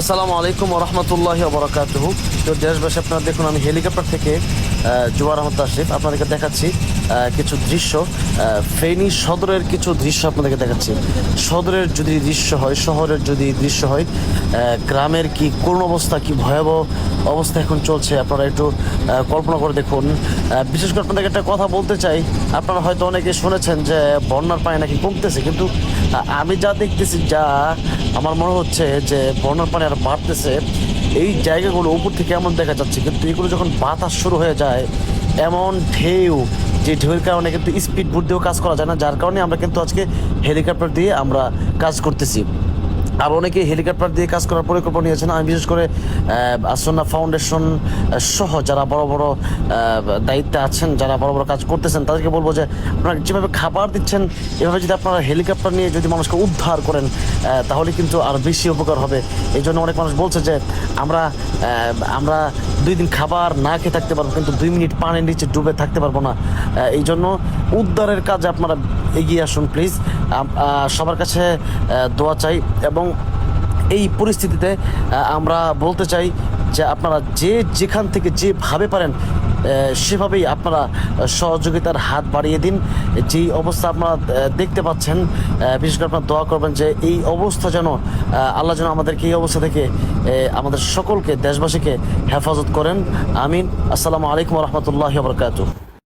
আসসালামু আলাইকুম রহমতুল্লাহ বরকাত তো দেশবাসী, আপনারা দেখুন, আমি হেলিকপ্টার থেকে জুয়ার আহমদ আশরিফ আপনাদেরকে দেখাচ্ছি কিছু দৃশ্য ফেনী সদরের কিছু দৃশ্য আপনাদেরকে দেখাচ্ছি। সদরের যদি দৃশ্য হয়, শহরের যদি দৃশ্য হয় গ্রামের কি করুণ অবস্থা, কি ভয়াবহ অবস্থা এখন চলছে। আপনারা একটু কল্পনা করে দেখুন। বিশেষ করে আপনাদেরকে একটা কথা বলতে চাই। আপনারা হয়তো অনেকে শুনেছেন যে, বন্যার পানি নাকি কমতেছে। কিন্তু আমি যা দেখতেছি, যা আমার মনে হচ্ছে যে, বন্যার পানি আর বাড়তেছে, এই জায়গাগুলো উপর থেকে এমন দেখা যাচ্ছে। কিন্তু এগুলো যখন বাতাস শুরু হয়ে যায়, এমন ঢেউ, যে ঢেউয়ের কারণে কিন্তু স্পিড বোট দিয়েও কাজ করা যায় না। যার কারণে আমরা কিন্তু আজকে হেলিকপ্টার দিয়ে আমরা কাজ করতেছি। আর অনেকে হেলিকপ্টার দিয়ে কাজ করার পরিকল্পনা নিয়েছেন। আমি বিশেষ করে আসন্না ফাউন্ডেশন সহ যারা বড় বড় দায়িত্বে আছেন, যারা বড় বড় কাজ করতেছেন, তাদেরকে বলব যে, আপনারা যেভাবে খাবার দিচ্ছেন, এভাবে যদি আপনারা হেলিকপ্টার নিয়ে যদি মানুষকে উদ্ধার করেন তাহলে কিন্তু আর বেশি উপকার হবে। এই জন্য অনেক মানুষ বলছে যে, আমরা আমরা দুই দিন খাবার না খেয়ে থাকতে পারব, কিন্তু দুই মিনিট পানির নিচে ডুবে থাকতে পারব না। এই জন্য উদ্ধারের কাজে আপনারা এগিয়ে আসুন প্লিজ সবার কাছে দোয়া চাই এবং এই পরিস্থিতিতে আমরা বলতে চাই যে আপনারা যে যেখান থেকে যেভাবে পারেন সেভাবেই আপনারা সহযোগিতার হাত বাড়িয়ে দিন। যেই অবস্থা আপনারা দেখতে পাচ্ছেন বিশেষ করে আপনারা দোয়া করবেন যে এই অবস্থা যেন আল্লাহ যেন আমাদেরকে এই অবস্থা থেকে আমাদের সকলকে, দেশবাসীকে হেফাজত করেন। আমিন। আসসালামু আলাইকুম রহমতুল্লাহ বরকাত